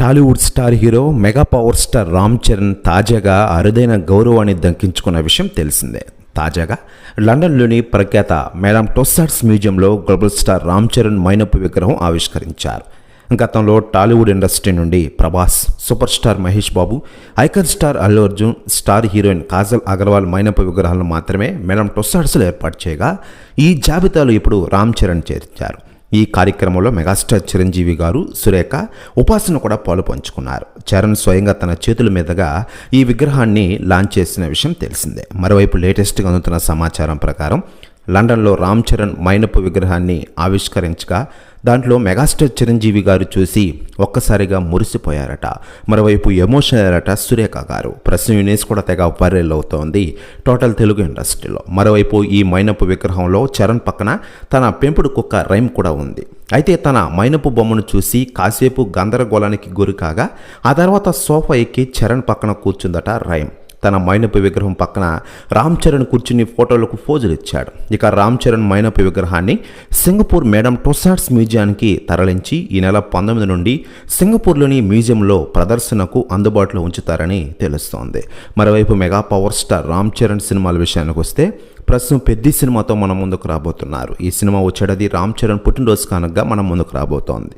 Tollywood star hero mega power star Ram Charan తాజాగా అరుదైన గౌరవాన్ని దక్కించుకున్న విషయం తెలిసిందే. తాజాగా లండన్లోని ప్రఖ్యాత మేడం టొస్సార్స్ మ్యూజియంలో గ్లోబల్ స్టార్ రామ్ చరణ్ మైనపు విగ్రహం ఆవిష్కరించారు. గతంలో టాలీవుడ్ ఇండస్ట్రీ నుండి Prabhas super star Mahesh Babu icon star Allu Arjun star heroine Kajal Aggarwal మైనపు విగ్రహాలను మాత్రమే మేడం టొస్సార్స్లో ఏర్పాటు చేయగా ఈ జాబితాలో ఇప్పుడు రామ్ చరణ్ చేర్చారు. ఈ కార్యక్రమంలో మెగాస్టార్ చిరంజీవి గారు సురేఖ ఉపాసన కూడా పాలు పంచుకున్నారు. చరణ్ స్వయంగా తన చేతుల మీదుగా ఈ విగ్రహాన్ని లాంచ్ చేసిన విషయం తెలిసిందే. మరోవైపు లేటెస్ట్గా అందుతున్న సమాచారం ప్రకారం లండన్లో రామ్ చరణ్ మైనపు విగ్రహాన్ని ఆవిష్కరించగా దాంట్లో మెగాస్టార్ చిరంజీవి గారు చూసి ఒక్కసారిగా మురిసిపోయారట. మరోవైపు ఎమోషనల్ అయ్యారట సురేఖ గారు. ప్రశ్న యూనిస్ కూడా తెగ వైరల్ అవుతోంది టోటల్ తెలుగు ఇండస్ట్రీలో. మరోవైపు ఈ మైనపు విగ్రహంలో చరణ్ పక్కన తన పెంపుడు కుక్క రైమ్ కూడా ఉంది. అయితే తన మైనపు బొమ్మను చూసి కాసేపు గందరగోళానికి గురి కాగా ఆ తర్వాత సోఫా ఎక్కి చరణ్ పక్కన కూర్చుందట రైమ్. తన మైనపు విగ్రహం పక్కన రామ్ చరణ్ కూర్చుని ఫోటోలకు ఫోజులు ఇచ్చాడు. ఇక రామ్ చరణ్ మైనపు విగ్రహాన్ని సింగపూర్ మేడం టొసాట్స్ మ్యూజియానికి తరలించి ఈ నెల పంతొమ్మిది నుండి సింగపూర్లోని మ్యూజియంలో ప్రదర్శనకు అందుబాటులో ఉంచుతారని తెలుస్తోంది. మరోవైపు mega power star Ram Charan సినిమాల విషయానికి వస్తే ప్రస్తుతం పెద్ద సినిమాతో మనం ముందుకు రాబోతున్నారు. ఈ సినిమా వచ్చేటది రామ్ చరణ్ పుట్టినరోజు కానుక మనం ముందుకు రాబోతోంది.